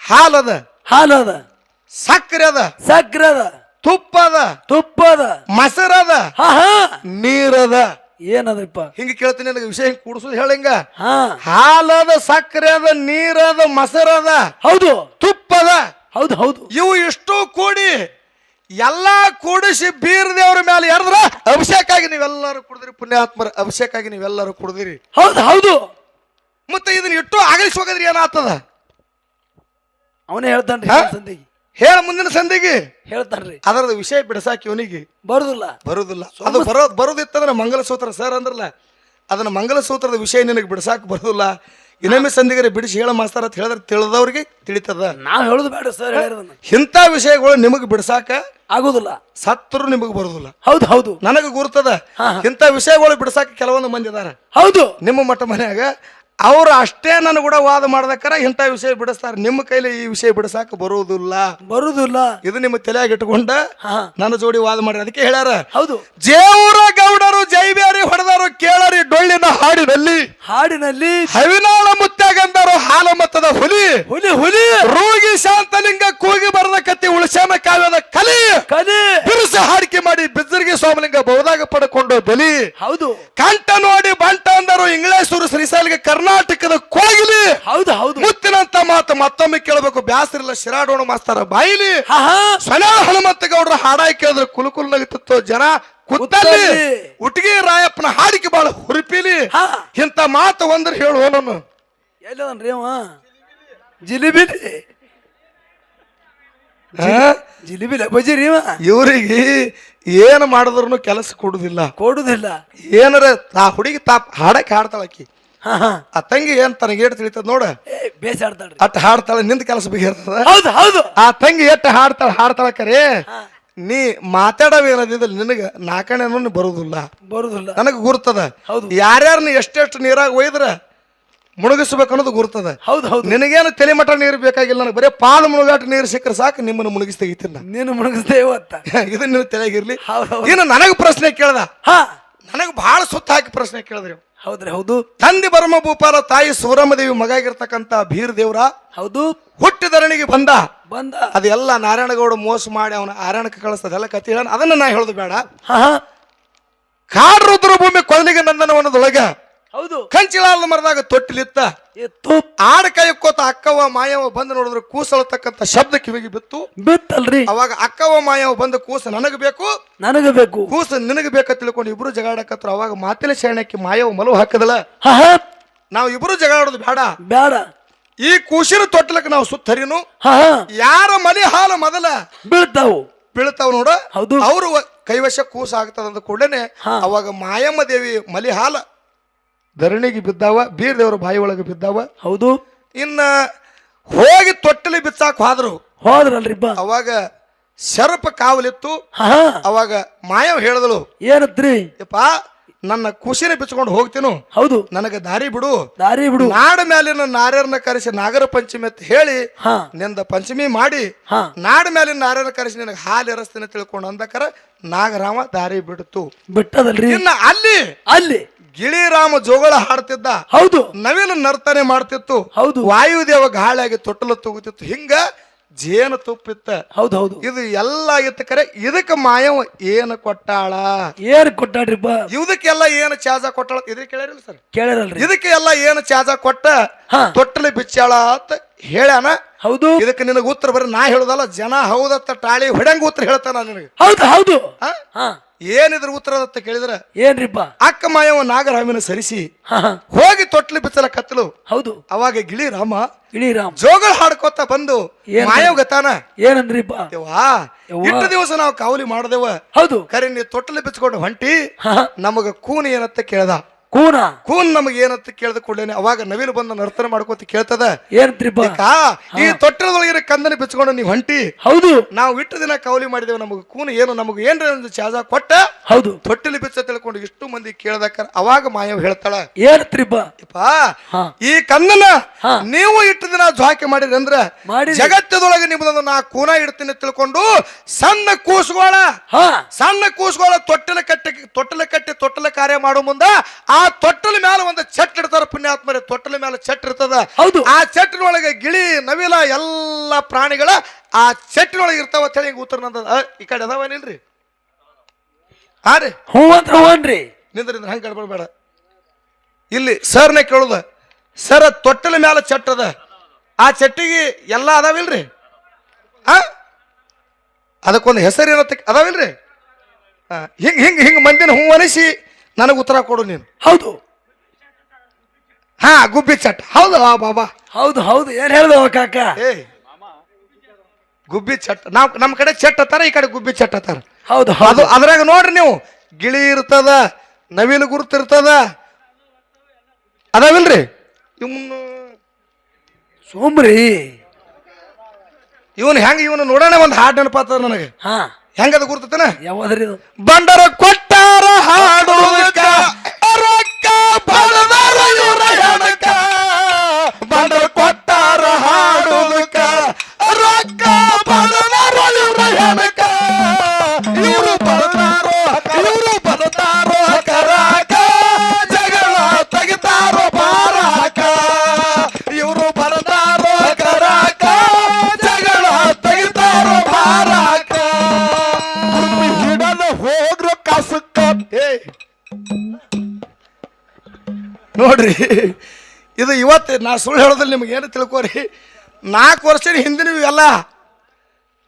ಹಾಲದ ಹಾಲದ. ಸಕ್ಕರೆ ಅದ. ಸಕ್ರೆ ಅದ. ತುಪ್ಪ ಅದ. ತುಪ್ಪದ ಮೊಸರದ ನೀರದ ಏನದಪ್ಪ? ಹಿಂಗ ಕೇಳ್ತೀನಿ ನನಗೆ ವಿಷಯ ಹಿಂಗ್ ಕೂಡಿಸೋದು ಹೇಳಂಗ ಹಾ. ಹಾಲದ ಸಕ್ಕರೆ ಅದ ನೀರದ ಮೊಸರದ ಹೌದು. ತುಪ್ಪದ ಹೌದು ಹೌದು. ಇವು ಇಷ್ಟು ಕೂಡಿ ಎಲ್ಲಾ ಕೂಡಿಸಿ ಬೀರ್ ದೇವ್ರ ಮೇಲೆ ಎರಡ್ರ ಅಭಿಷೇಕ ಆಗಿ ನೀವೆಲ್ಲರೂ ಕುಡಿದ್ರಿ ಪುಣ್ಯಾತ್ಮರ ಅಭಿಷೇಕ ಆಗಿ ನೀವೆಲ್ಲರೂ ಕುಡಿದಿರಿ. ಹೌದು ಹೌದು. ಮತ್ತೆ ಇದನ್ನ ಇಟ್ಟು ಆಗಲಿಸ್ ಹೋಗದ್ರಿ ಏನಾಗ್ತದ? ಅವನೇ ಹೇಳ್ತಾನ್ರಿ ಹಾ? ಸಂದಿಗೆ. ಹೇಳ ಮುಂದಿನ ಸಂಧಿಗೆ ಹೇಳ್ತಾನ್ರಿ. ಅದರದ ವಿಷಯ ಬಿಡಸಾಕಿ ಇವನಿಗೆ ಬರುದಿಲ್ಲ. ಬರುದಿಲ್ಲ. ಅದು ಬರೋ ಬರೋದಿತ್ತಂದ್ರೆ ಮಂಗಲಸೂತ್ರ ಸರ್ ಅಂದ್ರಲ್ಲ ಅದನ್ನ ಮಂಗಲಸೂತ್ರದ ವಿಷಯ ನಿನಗೆ ಬಿಡಸಾಕ ಬರೋದಿಲ್ಲ. ಇನ್ನೊಮ್ಮೆ ಸಂದಿಗರಿ ಬಿಡಿಸಿ ಹೇಳ ಮಾಸ್ತಾರ ಅಂತ ಹೇಳಿದ್ರೆ ತಿಳಿದವ್ರಿಗೆ ತಿಳಿತದ? ನಾವು ಹೇಳುದು ಬೇಡ ಸರ್ ಹೇಳಿರೋದನ್ನ ಇಂಥ ವಿಷಯಗಳು ನಿಮಗೆ ಬಿಡ್ಸಾಕ ಆಗುದಿಲ್ಲ. ಸತ್ರು ನಿಮಗೆ ಬರುದಿಲ್ಲ. ಹೌದು ಹೌದು. ನನಗೆ ಗುರ್ತದ. ಇಂಥ ವಿಷಯಗಳು ಬಿಡ್ಸಾಕ ಕೆಲವೊಂದು ಮಂದಿ ಇದಾರ. ಹೌದು. ನಿಮ್ಮ ಮಟ್ಟ ಮನ್ಯಾಗ ಅವ್ರು ಅಷ್ಟೇ ನನ್ನ ಕೂಡ ವಾದ ಮಾಡ್ದಕ್ಕಾರ ಇಂಥ ವಿಷಯ ಬಿಡಿಸ್ತಾರೆ. ನಿಮ್ಮ ಕೈಲಿ ಈ ವಿಷಯ ಬಿಡಿಸಾಕ ಬರುವುದಿಲ್ಲ. ಬರುವುದಿಲ್ಲ. ಇದು ನಿಮ್ಮ ತಲೆಯಾಗ ಇಟ್ಕೊಂಡ ನನ್ನ ಜೋಡಿ ವಾದ ಮಾಡಿ. ಅದಕ್ಕೆ ಹೇಳ್ಯಾರ ಹೌದು. ಜೇವರ ಗೌಡರು ಜೈಬೇರಿ ಹೊಡೆದರು ಕೇಳರಿ ಡೊಳ್ಳಿನ ಹಾಡಿನಲ್ಲಿ. ಹಾಡಿನಲ್ಲಿ ಹವಿನಾಳ ಮುತ್ತಾಗಂದರು ಹಾಲ ಮತ್ತದ ಹುಲಿ. ಹುಲಿ ಹುಲಿ. ರೋಗಿ ಶಾಂತಲಿಂಗ ಕೂಗಿ ಬರದ ಕತ್ತಿ ಉಳಿಸಾಮ ಕಾವ್ಯದ ಕಲಿ. ಕಲಿ. ಬಿರುಸ ಹಾಡಿಕೆ ಮಾಡಿ ಬಿದ್ದರಿಗೆ ಸೋಮಲಿಂಗ ಬಹುದಾಗ ಪಡ್ಕೊಂಡು ಬಲಿ. ಹೌದು. ಕಂಟ ನೋಡಿ ಬಂಟ ಅಂದರು ಇಂಗ್ಲೇಶ್ವರು ಶ್ರೀಶೈಲಿಗೆ ಕರ್ನಾಟಕದ ಕೋಗಿಲಿ ಹೌದು ಹೌದು. ಮುತ್ತಿನಂತ ಮಾತು ಮತ್ತೊಮ್ಮೆ ಕೇಳಬೇಕು. ಬ್ಯಾಸರಿಲ್ಲ ಶಿರಾಡೋಣ ಮಾಸ್ತಾರ. ಬಾಯಿಲಿ ಸ್ವನ ಹನುಮಂತ ಗೌಡ್ರ ಹಾಡ ಕೇಳಿದ್ರೆ ಕುಲುಕುಲ್ ನಗುತ್ತಿತ್ತು ಜನ ಕುತ್ತಲ್ಲಿ. ಉಟ್ಗಿ ರಾಯಪ್ಪನ ಹಾಡಿಕೆ ಬಾಳ ಹುರುಪಿಲಿ. ಹಾ. ಇಂಥ ಮಾತು ಒಂದ್ರ ಹೇಳು ಹೋಲನು ಎಲ್ಲದನ್ರಿ ಅವ? ಜಿಲಿಬಿ ಜಿಲಿಬಿಲ ಬಜಿರಿ ಅವ? ಇವರಿಗೆ ಏನು ಮಾಡಿದ್ರು ಕೆಲಸ ಕೊಡುದಿಲ್ಲ. ಕೊಡುದಿಲ್ಲ. ಏನಾರ ಆ ಹುಡುಗಿ ತಾಪ್ ಹಾಡಕ್ಕೆ ಹಾಡ್ತಾಳಕಿ ಹಾ ಹಾ. ಆ ತಂಗಿ ಏನ್ ತನಗೆ ಏಟ್ ತಿಳಿತದ ನೋಡ. ಬೇಸಾಡ್ತಾಳ್ರಿ ಅಟ್ ಹಾಡ್ತಾಳೆ ನಿಂದ ಕೆಲಸ ಬಿಗಿರ್ತದ. ಹೌದು ಹೌದು. ಆ ತಂಗಿ ಎಟ್ಟ ಹಾಡ್ತಾಳ ಹಾಡ್ತಾಳ ಕರೆ ನೀ ಮಾತಾಡವೇನದಿಲ್ಲ ನಿನಗ ನಾಲ್ಕನೇ ಬರುದಿಲ್ಲ. ಬರುದಿಲ್ಲ. ನನಗೆ ಗುರ್ತದ. ಹೌದು. ಯಾರ್ಯಾರನ್ನ ಎಷ್ಟೆಷ್ಟು ನೀರಾಗ ಒಯ್ದ್ರ ಮುಳುಗಿಸ್ಬೇಕು ಅನ್ನೋದು ಗುರ್ತದ. ಹೌದು ಹೌದು. ನಿನಗೇನು ತಲೆಮಟ ನೀರು ಬೇಕಾಗಿಲ್ಲ ನನಗೆ ಬರೀ ಪಾಲು ಮುಳುಗಾಟ ನೀರು ಸಿಕ್ಕರೆ ಸಾಕು ನಿಮ್ಮನ್ನು ಮುಳುಗಿಸ್ ತೆಗಿತೀನಿ ನಾನು. ನೀನು ಮುಳುಗಿಸ್ತೇವ ಇದನ್ನ ಇದು ನೀವು ತಲೆಗಿರ್ಲಿ ಹೌದು ಹೌದು. ಇನ್ನು ನನಗೆ ಪ್ರಶ್ನೆ ಕೇಳ್ದ. ಹಾ. ನನಗೆ ಬಹಳ ಸುತ್ತ ಹಾಕಿ ಪ್ರಶ್ನೆ ಕೇಳಿದ್ರಿ. ಹೌದ್ರಿ ಹೌದು. ತಂದೆ ಬರಮ ಭೂಪಾಲ ತಾಯಿ ಸೂರಮ್ಮದೇವಿ ಮಗ ಆಗಿರ್ತಕ್ಕಂತ ಬೀರ್ ದೇವ್ರ ಹೌದು. ಹುಟ್ಟಿದರಣಿಗೆ ಬಂದ. ಬಂದ. ಅದೆಲ್ಲ ನಾರಾಯಣಗೌಡ ಮೋಸ ಮಾಡಿ ಅವನ ಆರಾಯಣಕ್ಕೆ ಕಳಿಸ್ತದೆಲ್ಲ ಕತಿ ಹೇಳ ಅದನ್ನ ನಾ ಹೇಳೋದು ಬೇಡ. ಕಾಡ್ರುದ್ರ ಹಾ. ಕಾಡ್ ರುದ್ರ ಭೂಮಿ ಕೊದಲಿಗೆ ನಂದನವನದೊಳಗ ಹೌದು. ಕಂಚಿಲಾಲ ಮರದಾಗ ತೊಟ್ಟಿಲಿತ್ತ. ಆಡ ಕೈಕೋತ ಅಕ್ಕವ ಮಾಯವ ಬಂದು ನೋಡಿದ್ರೆ ಕೂಸಳತಕ್ಕಂತ ಶಬ್ದ ಕಿವಿಗೆ ಬಿತ್ತು. ಬಿತ್ತಲ್ರಿ. ಅವಾಗ ಅಕ್ಕವ ಮಾಯವ ಬಂದ ಕೂಸ ನನಗ ಬೇಕು. ನನಗ ಬೇಕು. ಕೂಸ ನಿನಗ ಬೇಕ ತಿಳ್ಕೊಂಡು ಇಬ್ರು ಜಗಾಡಕತ್ರ ಅವಾಗ ಮಾತಿನ ಶರಣಕ್ಕೆ ಮಾಯವ ಮಲವು ಹಾಕದಲ್ಲ. ನಾವು ಇಬ್ರು ಜಗಾಡೋದು ಬೇಡ. ಬೇಡ. ಈ ಕೂಸಿನ ತೊಟ್ಟಲಕ್ಕೆ ನಾವು ಸುತ್ತರಿನು. ಯಾರ ಮಲಿ ಹಾಲು ಮೊದಲ? ಬೀಳ್ತಾವು. ಬೀಳ್ತಾವ ನೋಡ. ಹೌದು. ಅವರು ಕೈವಶ ಕೂಸ ಆಗ್ತದ ಅಂದ ಕೂಡಲೇ ಅವಾಗ ಮಾಯಮ್ಮ ದೇವಿ ಮಲಿ ಹಾಲ ಧರಣಿಗೆ ಬಿದ್ದಾವ ಬೀರ್ ದೇವರ ಬಾಯಿ ಒಳಗೆ ಬಿದ್ದಾವ. ಹೌದು. ಇನ್ನ ಹೋಗಿ ತೊಟ್ಟಲಿ ಬಿಚ್ಚಾಕ ಹೋದ್ರು. ಹೋದ್ರಲ್ರಿ ಬಾ ಅವಾಗ ಶರಪ ಕಾವಲಿತ್ತು. ಅವಾಗ ಮಾಯವ್ ಹೇಳಿದಳು ಏನತ್ರಿ? ಯಪ್ಪ ನನ್ನ ಖುಷಿನ ಬಿಚ್ಕೊಂಡು ಹೋಗ್ತೀನು. ಹೌದು. ನನಗೆ ದಾರಿ ಬಿಡು. ದಾರಿ ಬಿಡು. ನಾಡ ಮೇಲಿನ ನಾರ್ಯರನ್ನ ಕರೆಸಿ ನಾಗರ ಪಂಚಮಿ ಅಂತ ಹೇಳಿ ನಿಂದ ಪಂಚಮಿ ಮಾಡಿ ನಾಡ ಮೇಲಿನ ನಾರ್ಯರ ಕರೆಸಿ ನಿನಗೆ ಹಾಲು ಎರಸ್ತೀನಿ ತಿಳ್ಕೊಂಡು ಅಂದಕರ ನಾಗರಾಮ ದಾರಿ ಬಿಡ್ತು. ಬಿಟ್ಟದಲ್ರಿ. ಇನ್ನ ಅಲ್ಲಿ ಅಲ್ಲಿ. ಗಿಳಿರಾಮ ಜೋಗಳ ಹಾಡ್ತಿದ್ದ. ಹೌದು. ನವಿಲು ನರ್ತನೆ ಮಾಡ್ತಿತ್ತು. ಹೌದು. ವಾಯುದೇವ ಗಾಳಿಯಾಗಿ ತೊಟ್ಟಲು ತೂಗುತ್ತಿತ್ತು. ಹಿಂಗ ಜೇನು ತುಪ್ಪಿತ್ತ. ಹೌದು ಹೌದು. ಇದು ಎಲ್ಲ ಇತ್ತು ಕರೆ. ಇದಕ್ಕೆ ಮಾಯವ ಏನು ಕೊಟ್ಟಾಳ? ಏನ್ ಕೊಟ್ಟಾಡ್ರಿ ಬಾ. ಇದಕ್ಕೆಲ್ಲ ಏನು ಚಾಜ ಕೊಟ್ಟಾಳ? ಇದಕ್ಕೆ ಕೇಳಿರಲ್ಲ ಸರ್? ಕೇಳಿರಲ್ರಿ. ಇದಕ್ಕೆ ಎಲ್ಲ ಏನು ಚಾಜ ಕೊಟ್ಟ. ತೊಟ್ಟಲಿ ಬಿಚ್ಚಾಳ ಅಂತ ಹೇಳ್ಯಾನ. ಹೌದು. ಇದಕ್ಕೆ ನಿನಗೆ ಉತ್ತರ ಬರೀ ನಾ ಹೇಳುದಲ್ಲ ಜನ ಹೌದತ್ತ ಟಾಳಿ ಹೊಡ್ಯಂಗ ಉತ್ತರ ಹೇಳ್ತಾನ ನಿನಗೆ. ಹೌದು ಹೌದು. ಆ? ಹಾ. ಏನಿದ್ರ ಉತ್ತರ ಅಂತ ಕೇಳಿದ್ರೆ ಏನ್ರಿಪ್ಪ? ಅಕ್ಕ ಮಾಯವ ನಾಗರಾಮಿನ ಸರಿಸಿ ಹೋಗಿ ತೊಟ್ಲು ಬಿಚ್ಚಲ ಕತ್ತಲು. ಹೌದು. ಅವಾಗ ಗಿಳಿ ರಾಮ ಗಿಳಿ ರಾಮ ಜೋಗಳ ಹಾಡ್ಕೋತ ಬಂದು ಮಾಯವ್ ಗತಾನ ಏನಂದ್ರಿಪ್ಪ. ಇಟ್ಟು ದಿವಸ ನಾವು ಕಾವಲಿ ಮಾಡದೇವ. ಹೌದು. ಕರೆ ನೀವು ತೊಟ್ಲು ಬಿಚ್ಕೊಂಡು ಹೊಂಟಿ. ನಮಗ ಕೂನ್ ಏನತ್ತ ಕೇಳ್ದ. ಕೂನ. ಕೂನ್ ನಮಗೆ ಏನಂತ ಕೇಳಿದ ಕೂಡಲೇ ಅವಾಗ ನವಿಲು ಬಂದ ನರ್ತನ ಮಾಡ್ಕೋತ ಕೇಳ್ತದ. ಏನಂತ್ರಿಪ್ಪ ಯಾಕ ಈ ತೊಟ್ಟಲದೊಳಗಿನ ಕಂದನ ಬಿಚ್ಕೊಂಡು ನೀವು ಹೊಂಟಿ ಹೌದು. ನಾವು ಇಟ್ಟು ದಿನ ಕೌಲಿ ಮಾಡಿದೇವ. ನಮಗೆ ಕೂನ್ ಏನು ನಮಗ ಏನ್ರ ಒಂದು ಚಾಜ ಕೊಟ್ಟ ಹೌದು. ತೊಟ್ಟಲಿ ಬಿಚ್ಚ ತಿಳ್ಕೊಂಡು ಇಷ್ಟು ಮಂದಿ ಕೇಳ್ದಕ್ಕ ಅವಾಗ ಮಾಯವ್ ಹೇಳ್ತಾಳ ಏನಂತ್ರಿಪ್ಪ ಯಪ್ಪ ಹಾ. ಈ ಕಂದನ ನೀವು ಇಟ್ಟು ದಿನ ಜ್ವಾಕೆ ಮಾಡಿರಿ ಅಂದ್ರ. ಜಗತ್ತದೊಳಗೆ ನಿಮ್ದೊಂದು ನಾ ಕೂನ ಇಡ್ತೀನಿ ತಿಳ್ಕೊಂಡು ಸಣ್ಣ ಕೂಸುಗೋಳ ಸಣ್ಣ ಕೂಸುಗೋಳ ತೊಟ್ಟಲ ಕಟ್ಟಿ ತೊಟ್ಟಲ ಕಟ್ಟಿ ತೊಟ್ಟಲ ಕಾರ್ಯ ಮಾಡೋ ಮುಂದ ಆ ತೊಟ್ಟಲ ಮ್ಯಾಲ ಒಂದು ಚಟ್ ಇಡ್ತಾರ ಪುಣ್ಯಾತ್ಮರಿ ತೊಟ್ಟಲ ಮ್ಯಾಲ ಚಟ್ ಇರ್ತದ. ಹೌದು. ಆ ಚಟ್ಟಿನೊಳಗೆ ಗಿಳಿ ನವಿಲ ಎಲ್ಲ ಪ್ರಾಣಿಗಳ ಆ ಚಟ್ಟಿನೊಳಗೆ ಇರ್ತಾವ ಅಂತ ಹೇಳಿ ಹಿಂಗ ಉತ್ತರ ನಂದ ಈ ಕಡೆ ಅದಾವೇನಿಲ್ರಿ ಹಾ ರೀ. ಹ್ಞೂ ಅಂದ್ರೆ ಹ್ಞೂನ್ರಿ ನಿಂದ್ರಿ ನಿಂದ್ರ ಹಂಗೆ ಕಡ್ಬರ್ಬೇಡ ಇಲ್ಲಿ ಸರ್ನೇ ಕೇಳುದ ಸರ್ ತೊಟ್ಟಲ ಮ್ಯಾಲ ಚಟ್ ಅದ. ಆ ಚಟ್ಟಿಗೆ ಎಲ್ಲ ಅದಾವಿಲ್ರಿ? ಆ? ಅದಕ್ಕೊಂದು ಹೆಸರು ಏನತ್ತ ಅದಾವಿಲ್ರಿ? ಆ, ಹಿಂಗ್ ಹಿಂಗ್ ಹಿಂಗ್ ಮಂದಿನ ಹೂ ಅನಿಸಿ ನನಗೆ ಉತ್ತರ ಕೊಡು ನೀನು. ಹೌದು. ಹಾ ಗುಬ್ಬಿ ಚಟ್. ಹೌದು ಆ ಬಾಬಾ. ಹೌದು ಹೌದು. ಏನ್ ಹೇಳ್ದು ಕಾಕ? ಏ ಗುಬ್ಬಿ ಚಟ್. ನಾವ್ ನಮ್ಮ ಕಡೆ ಚಟ್ ಅತ್ತಾರ ಈ ಕಡೆ ಗುಬ್ಬಿ ಚಟ್ ಅತ್ತಾರ ಹೌದು ಅದು ಅದ್ರಾಗ ನೋಡ್ರಿ ನೀವು. ಗಿಳಿ ಇರ್ತದ ನವಿಲು ಗುರುತು ಇರ್ತದ. ಅದಾವಿಲ್ರಿ? ಇವ್ನು ಸೋಮ್ರಿ. ಇವನು ಹೆಂಗ ಇವನು ನೋಡೋಣ ಒಂದು ಹಾಡು ನೆನಪಾತದ ನನಗೆ. ಹಾ. ಹೆಂಗದ ಗುರ್ತತನ ಯಾವದ್ರಿ ಇದು? ಬಂಡರ ಕೊಟ್ಟಾರ ಹಾಡುವುದಕ್ಕ ನೋಡ್ರಿ. ಇದು ಇವತ್ತು ನಾ ಸುಳ್ಳು ಹೇಳೋದ್ರಲ್ಲಿ ನಿಮ್ಗೆ ಏನು ತಿಳ್ಕೊರಿ? ನಾಲ್ಕು ವರ್ಷ ಹಿಂದಿನ ಇವೆಲ್ಲ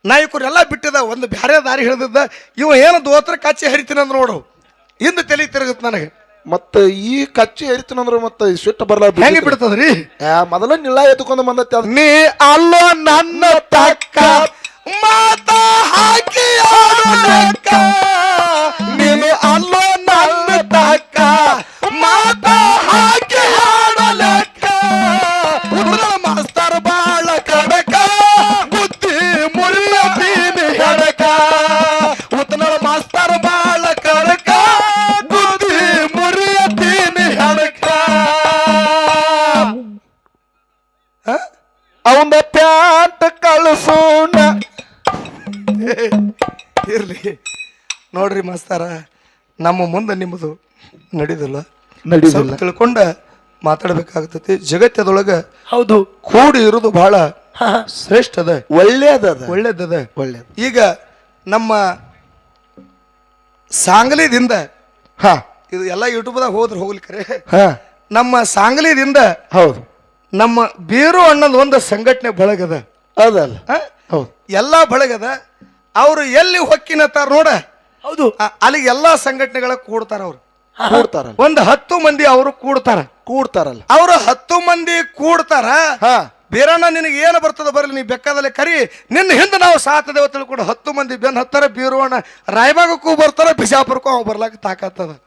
ನಾಯಕರು ಎಲ್ಲ ಬಿಟ್ಟಿದ ಒಂದು ಬ್ಯಾರೆ ದಾರಿ ಹಿಡಿದಿದ್ದ ಇವ ಏನು ದೋತ್ರ ಕಚ್ಚಿ ಹರಿತೀನಿ ಅಂದ್ರೆ ನೋಡು. ಹಿಂದೆ ತಲೆ ತಿರುಗುತ್ತೆ ನನಗೆ. ಮತ್ತೆ ಈ ಕಚ್ಚಿ ಹರಿತನಂದ್ರ ಮತ್ತೆ ಸಿಟ್ಟು ಬರಲ ಹೆಂಗೆ ಬಿಡ್ತದ್ರಿ? ಮೊದಲ ನಿಲ್ಲ ಎತ್ಕೊಂಡು ಬಂದತ್ತೆ ಅದು. ನೀ ಅಲ್ಲೋ ನನ್ನ ತಕ್ಕ ಮಾತಾ ಹಾಕಿ ಮಾಸ್ತಾರ ನಮ್ಮ ಮುಂದೆ ನಿಮ್ಮದು ನಡೀದಿಲ್ಲ. ನಡೀದಿಲ್ಲ. ಸ್ವಲ್ಪ ತಿಳ್ಕೊಂಡ ಮಾತಾಡಬೇಕಾಗ್ತತಿ. ಜಗತ್ತದೊಳಗ ಹೌದು. ಕೂಡಿ ಇರೋದು ಬಹಳ ಅದ ಒಳ್ಳೇದದ ಒಳ್ಳೇದದ ಒಳ್ಳೇದು ಈಗ ನಮ್ಮ ಸಾಂಗ್ಲಿದಿಂದ ಹಾ. ಇದು ಎಲ್ಲ ಯೂಟ್ಯೂಬ್ದಾಗ ಹೋದ್ರೆ ಹೋಗ್ಲಿಕ್ರೆ ಹಾ. ನಮ್ಮ ಸಾಂಗ್ಲಿದಿಂದ ಹೌದು. ನಮ್ಮ ಬೀರು ಅಣ್ಣದ ಒಂದು ಸಂಘಟನೆ ಬಳಗದ. ಅದಲ್ಲ? ಹೌದು. ಎಲ್ಲಾ ಬಳಗದ. ಅವರು ಎಲ್ಲಿ ಹೊಕ್ಕಿನತ್ತಾರ ನೋಡ. ಹೌದು. ಅಲ್ಲಿಗೆ ಎಲ್ಲಾ ಸಂಘಟನೆಗಳ ಕೂಡ್ತಾರ ಅವ್ರು. ಕೂಡ್ತಾರ ಒಂದು ಹತ್ತು ಮಂದಿ ಅವರು ಕೂಡ್ತಾರ. ಕೂಡ್ತಾರಲ್ಲ. ಅವರು ಹತ್ತು ಮಂದಿ ಕೂಡ್ತಾರ. ಹಾ. ಬೀರಣ್ಣ ನಿನಗೆ ಏನು ಬರ್ತದ ಬರಲಿ ನೀ ಬೆಕ್ಕದಲ್ಲಿ ಕರಿ. ನಿನ್ನ ಹಿಂದೆ ನಾವು ಸಾತದೇವ ತಿಳ್ಕೊಂಡು ಹತ್ತು ಮಂದಿ ಬೆನ್ ಹತ್ತಾರ ಬೀರುವಣ್ಣ. ರಾಯಬಾಗಕ್ಕೂ ಬರ್ತಾರೆ ಬಿಜಾಪುರಕ್ಕೂ ಅವ್ ಬರ್ಲಾಕ ತಾಕತ್ತದ.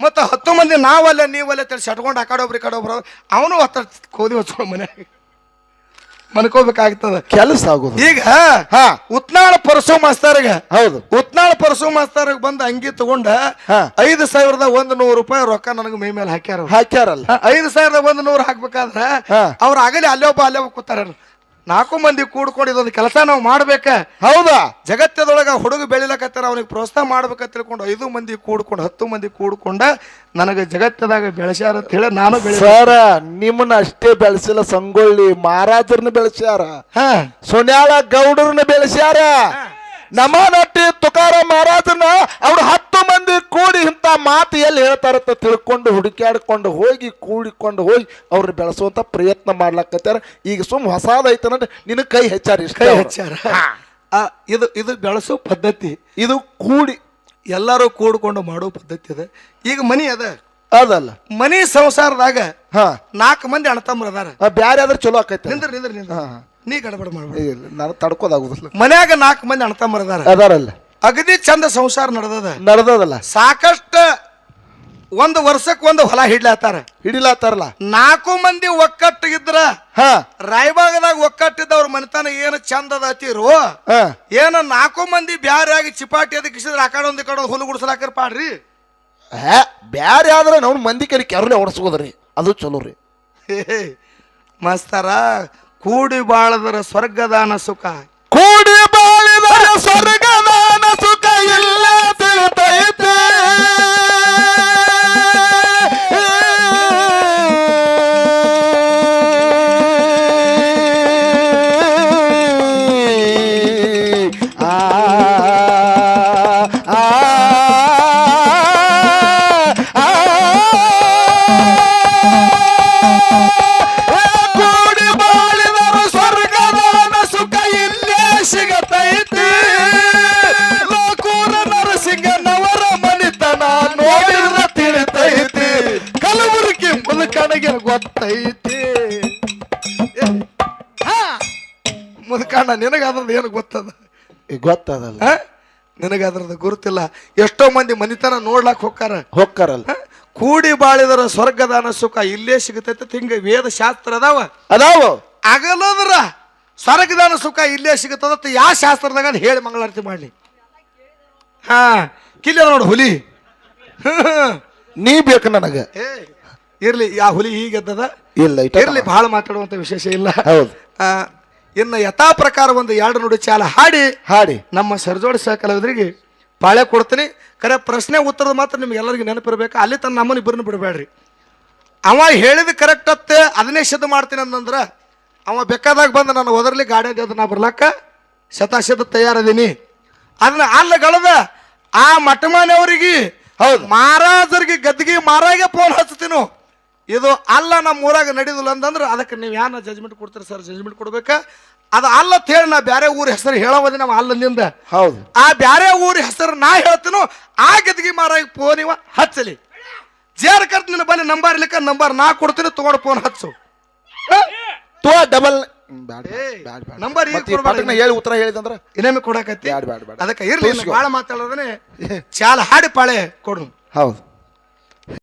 ಮತ್ತು ಹತ್ತು ಮಂದಿ ನಾವಲ್ಲ ನೀವಲ್ಲ ತಿಳಿ ಸಟ್ಕೊಂಡು ಆ ಕಡೆ ಒಬ್ರು ಈ ಕಡೆ ಒಬ್ರು. ಅವನು ಹತ್ತ ಕೋದಿ ಹಚ್ಕೊಂಡು ಮನ್ಯಾಗ. ಮನ್ಕೋಬೇಕಾಗ್ತದ. ಕೆಲಸ ಆಗೋದು. ಈಗ ಹಾ. ಉತ್ನಾಳ ಪರಸು ಮಾಸ್ತಾರಗ ಹೌದು. ಉತ್ನಾಳ ಪರಸು ಮಾಸ್ತಾರ ಬಂದ ಅಂಗಿ ತಗೊಂಡ. ಐದು ಸಾವಿರದ ಒಂದ್ ನೂರು ರೂಪಾಯಿ ರೊಕ್ಕ ನನಗೆ ಮೈ ಮೇಲೆ ಹಾಕ್ಯಾರ. ಹಾಕ್ಯಾರಲ್ಲ. ಐದು ಸಾವಿರದ ಒಂದ್ ನೂರು ಹಾಕ್ಬೇಕಾದ್ರ ಅವ್ರ ಅವ್ರು ಆಗಲಿ ಅಲ್ಲೇ ಒಬ್ಬ ಅಲ್ಲೇ ಒಬ್ಬ ಕೂತಾರ ನಾಲ್ಕು ಮಂದಿ ಕೂಡ್ಕೊಂಡು ಇದೊಂದು ಕೆಲಸ ನಾವು ಮಾಡ್ಬೇಕ. ಹೌದಾ? ಜಗತ್ತದೊಳಗ ಹುಡುಗ ಬೆಳಿಲಕತ್ತಾರ ಅವನಿಗೆ ಪ್ರೋತ್ಸಾಹ ಮಾಡ್ಬೇಕಂತ ತಿಳ್ಕೊಂಡು ಐದು ಮಂದಿ ಕೂಡ್ಕೊಂಡು ಹತ್ತು ಮಂದಿ ಕೂಡ್ಕೊಂಡ ನನಗೆ ಜಗತ್ತದಾಗ ಬೆಳೆಸ್ಯಾರ ಅಂತ ಹೇಳಿ ನಾನು ಬೆಳೆ ಸರ ನಿಮ್ಮನ್ನ ಅಷ್ಟೇ ಬೆಳೆಸಿಲ್ಲ ಸಂಗೊಳ್ಳಿ. ಮಹಾರಾಜರನ್ನ ಬೆಳೆಸ್ಯಾರ. ಹಾ. ಸೊನ್ಯಾಳ ಗೌಡರನ್ನ ಬೆಳೆಸ್ಯಾರ. ನಮನಟ್ಟಿ ತುಕಾರ ಮಹಾರಾಜನ ಅವ್ರು ಹತ್ತು ಮಂದಿ ಕೂಡಿ ಇಂಥ ಮಾತು ಎಲ್ಲಿ ಹೇಳ್ತಾರಂತ ತಿಳ್ಕೊಂಡು ಹುಡುಕ್ಯಾಡ್ಕೊಂಡು ಹೋಗಿ ಕೂಡಿಕೊಂಡು ಹೋಗಿ ಅವ್ರನ್ನ ಬೆಳೆಸುವಂತ ಪ್ರಯತ್ನ ಮಾಡ್ಲಕ್ಕತ್ಯಾರ ಈಗ ಸುಮ್ ಹೊಸಾದೈತನ ನಿನ್ನ ಕೈ ಹೆಚ್ಚಾರ ಇಷ್ಟ ಕೈ ಹಚ್ಚಾರ. ಆ, ಇದು ಇದು ಬೆಳೆಸೋ ಪದ್ಧತಿ. ಇದು ಕೂಡಿ. ಎಲ್ಲರೂ ಕೂಡ್ಕೊಂಡು ಮಾಡೋ ಪದ್ಧತಿ ಅದ. ಈಗ ಮನಿ ಅದ. ಅದಲ್ಲ. ಮನಿ ಸಂಸಾರದಾಗ ಹಾ. ನಾಲ್ಕು ಮಂದಿ ಅಣ್ಣತಮ್ಮರು ಅದಾರ. ಆ ಬ್ಯಾರೆ ಆದ್ರೆ ಚಲೋ ಆಕೈತೆ. ನಿಂದ್ರ ನಿಂದ್ರ ನಿಂದ್ರ. ನೀ ಗಡಬಡ ಮಾಡ್ಬೇಡ. ಇಲ್ಲ, ನಾನು ತಡ್ಕೋದಾಗುದಿಲ್ಲ. ಮನ್ಯಾಗ ನಾಲ್ಕು ಮಂದಿ ಅಣತ ಅದಾರ. ಅದಾರಲ್ಲ. ಅಗದಿ ಚಂದ ಸಂಸಾರ ನಡೆದದ. ನಡೆದದಲ್ಲ. ಸಾಕಷ್ಟು ಒಂದು ವರ್ಷಕ್ಕೆ ಒಂದು ಹೊಲ ಹಿಡ್ಲಾತಾರ. ಹಿಡಿಲಾತಾರಲ್ಲ. ನಾಲ್ಕು ಮಂದಿ ಒಕ್ಕಟ್ಟಿಗಿದ್ರ ಹಾ. ರಾಯಬಾಗದಾಗ ಒಕ್ಕಟ್ಟಿದ್ದವ್ರ ಮನೆತನ ಏನು ಚಂದ ಅತಿರು ಹಾ. ಏನ ನಾಲ್ಕು ಮಂದಿ ಬ್ಯಾರೆ ಆಗಿ ಚಿಪಾಟಿ ಅದಕ್ಕೆ ಕಿಸಿದ್ರ ಆ ಕಡೆ ಒಂದು ಕಡೆ ಹುಲ್ಲು ಗುಡಿಸಲಾಕರ್ ಪಾಡ್ರಿ? ಹೇ ಬ್ಯಾರೆ ಆದ್ರೆ ನಾವು ಮಂದಿ ಕರಿ ಕೆರಳೆ ಹೊಡ್ಸ್ಕೋದ್ರಿ. ಅದು ಚಲೋ ರೀ. ಮಾಸ್ತರ ಕೂಡಿ ಬಾಳದರ ಸ್ವರ್ಗದಾನ ಸುಖ. ಕೂಡಿ ಬಾಳಿದರ ಸ್ವರ್ಗದಾನ ನಿನಗಾದ್ರದ್ದು ಗುರುತಿಲ್ಲ. ಎಷ್ಟೋ ಮಂದಿ ಮನಿತನ ನೋಡ್ಲಾಕ್ ಹೋಗ್ತಾರ ಹೋಗ್ತಾರಲ್ಲ ಕೂಡಿ ಬಾಳಿದರ ಸ್ವರ್ಗದಾನ ಸುಖ ಇಲ್ಲೇ ಸಿಗತೈತೆ ಹಿಂಗ ವೇದ ಶಾಸ್ತ್ರ ಅದಾವ. ಅದಾವ. ಅಗಲದ್ರ ಸ್ವರ್ಗದಾನ ಸುಖ ಇಲ್ಲೇ ಸಿಗುತ್ತದತ್ತ ಯಾವ ಶಾಸ್ತ್ರದಾಗ ಹೇಳಿ ಮಂಗಳಾರತಿ ಮಾಡಲಿ. ಹಾ ಕಿಲ್ಲ ನೋಡು ಹುಲಿ. ನೀ ಬೇಕು ನನಗ. ಏ ಇರ್ಲಿ ಯಾ ಹುಲಿ ಹೀಗೆದ್ದದ. ಇಲ್ಲ ಇರ್ಲಿ ಬಹಳ ಮಾತಾಡುವಂತ ವಿಶೇಷ ಇಲ್ಲ. ಹೌದು. ಆ, ಇನ್ನು ಯಥಾ ಪ್ರಕಾರ ಒಂದು ಎರಡು ನುಡಿ ಚಾಲ ಹಾಡಿ ಹಾಡಿ. ನಮ್ಮ ಸರ್ಜೋಡಿ ಸಹಕಲಾವಿದರಿಗೆ ಪಾಳೆ ಕೊಡ್ತೀನಿ. ಕರೆ ಪ್ರಶ್ನೆ ಉತ್ತರದ ಮಾತ್ರ ನಿಮ್ಗೆ ಎಲ್ಲರಿಗೂ ನೆನಪಿರಬೇಕು. ಅಲ್ಲಿ ತನ್ನ ನಮ್ಮನ್ನು ಇಬ್ಬರನ್ನು ಬಿಡಬೇಡ್ರಿ. ಅವ ಹೇಳಿದ ಕರೆಕ್ಟ್ ಅತ್ತೆ ಅದನ್ನೇ ಸಿದ್ಧ ಮಾಡ್ತೀನಿ ಅಂತಂದ್ರೆ ಅವ ಬೇಕಾದಾಗ ಬಂದು ನಾನು ಒದರ್ಲಿ ಗಾಡಿ ಅದು ನಾ ಬರ್ಲಾಕ ಶತಾಶತ ತಯಾರದೀನಿ. ಅದನ್ನ ಅಲ್ಲ ಗಳದ ಆ ಮಠಮಾನವರಿಗೆ ಹೌದು. ಮಹಾರಾಜರಿಗೆ ಗದ್ದಿಗೆ ಮಾರಾಗೆ ಫೋನ್ ಹಚ್ತೀನು ಇದು ಅಲ್ಲ ನಮ್ಮ ಊರಾಗ ನಡೀದಿಲ್ಲ ಅಂತಂದ್ರೆ ಅದಕ್ಕೆ ನೀವು ಯಾರು ಜಜ್ಮೆಂಟ್ ಕೊಡ್ತೀರಿ ಸರ್ ಜಜ್ಮೆಂಟ್ ಕೊಡ್ಬೇಕಾ? ಅದು ಅಲ್ಲ ಅಂತ ಹೇಳಿ ನಾ ಬೇರೆ ಊರ ಹೆಸರು ಹೇಳೋದಿ ನಾವು ಅಲ್ಲದಿಂದ ಹೌದು. ಆ ಬ್ಯಾರೆ ಊರ ಹೆಸರು ನಾ ಹೇಳ್ತೀನೋ ಆ ಗದ್ಗಿ ಮಾರಾಗಿ ಫೋನ್ ಇವ ಹಚ್ಚಲಿ. ಜೇರ್ ಕರ್ತ ನಿನ್ನ ಬಲ್ಲಿ ನಂಬರ್ ಇರ್ಲಿಕ್ಕ ನಂಬರ್ ನಾ ಕೊಡ್ತೀನಿ ತಗೊಂಡು ಫೋನ್ ಹಚ್ಚು. ತೋ ಡಬಲ್ ನಂಬರ್ ಹೇಳಿ ಉತ್ತರ ಹೇಳಿದಂದ್ರ ಇನ್ನೊಮ್ಮೆ ಕೊಡಕತ್ತಿ? ಅದಕ್ಕೆ ಇರ್ಲಿ. ಭಾಳ ಮಾತಾಡೋದನೆ ಚಾಲ ಹಾಡಿ ಪಾಳೆ ಕೊಡು ಹೌದು.